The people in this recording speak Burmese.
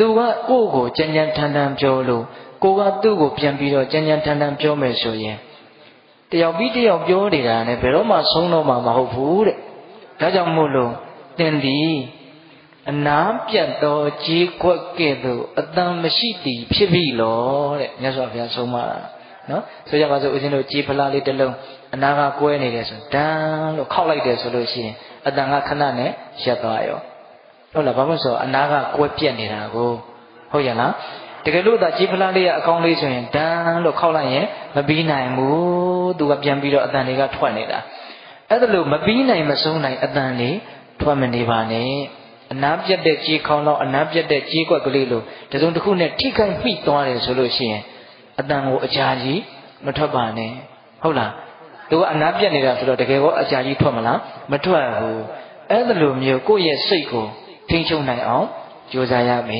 သူကကိုယ့်ကိုကြမ်းကြမ်းထန်ထန်ပြောလို့ကိုကသူ့ကိုပြန်ပြီးတော့ကြမ်းကြမ်းထန်ထန်ပြောမယ်ဆိုရင်တယောက်ပြီးတယောက်ပြောနေတာနဲ့ဘယ်တော့မှဆုံးတော့မှာမဟုတ်ဘူးတဲ့ဒါကြောင့်မို့လို့တင်သည်အနာပြတ်သောကြီးကွက်ကဲ့သို့အတန်မရှိသည်ဖြစ်ပြီလောတဲ့မြတ်စွာဘုရားဆုံးမတာနော်ဆိုကြပါစို့ဦးဇင်းတို့ကြီးဖလားလေးတစ်လုံးအနာကကွဲနေတယ်ဆိုဒန်းလို့ခောက်လိုက်တယ်ဆိုလို့ရှိရင်အတန်ကခဏနဲ့ရပ်သွားရော ဟုတ်လားဘာလို့ဆိုအနာကကွဲပြက်နေတာကိုဟုတ်ရလားတကယ်လို့ဒါကြီးဖလားလေးကအကောင်းလေးဆိုရင်ဒန်းလို့ခောက်လိုက်ရင်မပြီးနိုင်ဘူးသူကပြန်ပြီးတော့အတန်တွေကထွက်နေတာအဲ့ဒါလို့မပြီးနိုင်မဆုံးနိုင်အတန်လေးထွက်မနေပါနဲ့အနာပြတ်တဲ့ကြီးခေါင်းတော့အနာပြတ်တဲ့ကြီးကွက်ကလေးလို့တစုံတစ်ခုနဲ့ထိခိုက်မိသွားတယ်ဆိုလို့ရှိရင်အတန်ကိုအကြာကြီးမထွက်ပါနဲ့ဟုတ်လားသူကအနာပြတ်နေတာဆိုတော့တကယ်ကောအကြာကြီးထွက်မလားမထွက်ဘူးအဲ့ဒါလိုမျိုးကိုယ့်ရဲ့စိတ်ကို ထိန်းချုပ်နိုင်အောင်ကြိုးစားရမယ်